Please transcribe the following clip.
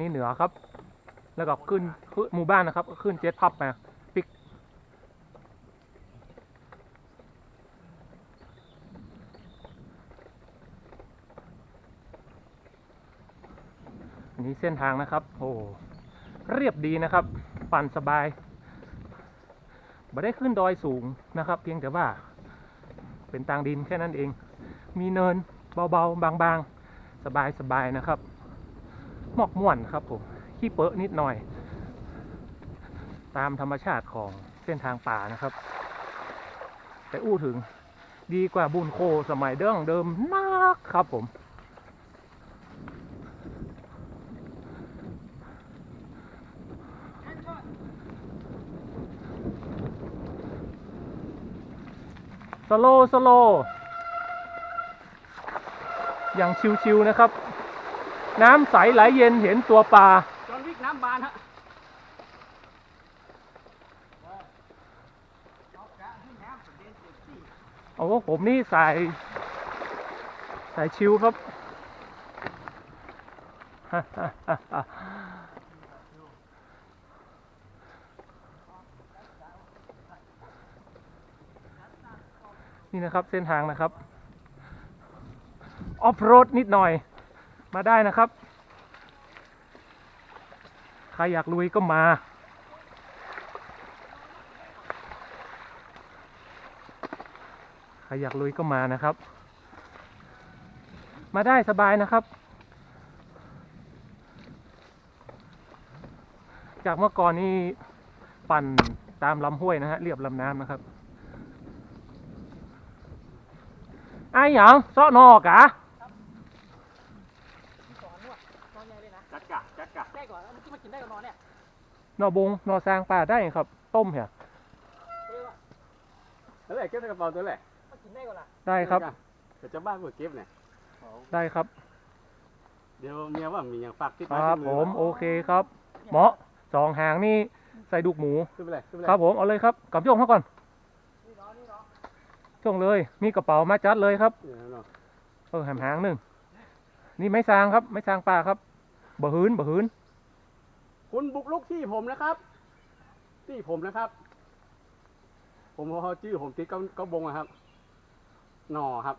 นี่เหนือครับ แล้วก็ขึ้นหมู่บ้านนะครับ ขึ้นเจ็ตพับมาปิกอันนี้เส้นทางนะครับ โอ้เรียบดีนะครับ ปั่นสบายไม่ได้ขึ้นดอยสูงนะครับ เพียงแต่ว่าเป็นทางดินแค่นั้นเอง มีเนินเบาๆ บางๆ สบายๆนะครับ หมอกม่วนครับผมขี้เปอะนิดหน่อย ตามธรรมชาติของเส้นทางป่านะครับ แต่อู้ถึงดีกว่าบุญโคสมัยเดิมเดิมนักครับผม สโลว์สโลว์อย่างชิวๆนะครับ น้ำใสไหลเย็นเห็นตัวปลาจอนวิกน้ำบานฮะโอ้ผมนี่สายสายชิวครับ นี่นะครับเส้นทางนะครับ ออฟโรดนิดหน่อย มาได้นะครับ ใครอยากลุยก็มาใครอยากลุยก็มานะครับ มาได้สบายนะครับ จากเมื่อก่อนนี้ปั่นตามลำห้วยนะฮะเรียบลำน้ำนะครับไอ้หยังเซาะนอกอะ ได้ก่อนนอนเนี่ยนอบงนอซางป่าได้ครับ ต้มเหรอเอ้ยว่ะนั่นแหละเก็บในกระเป๋าตัวแหละมากินได้ก่อนล่ะได้ครับเดี๋ยวจะบ้านเพื่อเก็บเนี่ยได้ครับ เดี๋ยวเมียว่ามีอย่างฝากติดคไม้รับติดผอมโอเคครับ เหมาะสองหางนี่ใส่ดุกหมู ขึ้นไปเลยขึ้นไปเลยครับผมเอาเลยครับกับช่วงเขาก่อนนี่เนาะนี่เนาะช่วงเลยมีกระเป๋ามาจัดเลยครับเนี่ยเนาะเออแหมหางหนึ่งนี่ไม้ซางครับไม้ซางป่าครับบะหืนบะหืน คุณบุกลุกที่ผมนะครับ ที่ผมนะครับ ผมพอชื่อผมติดก็ก็บงนะครับ หน่อครับ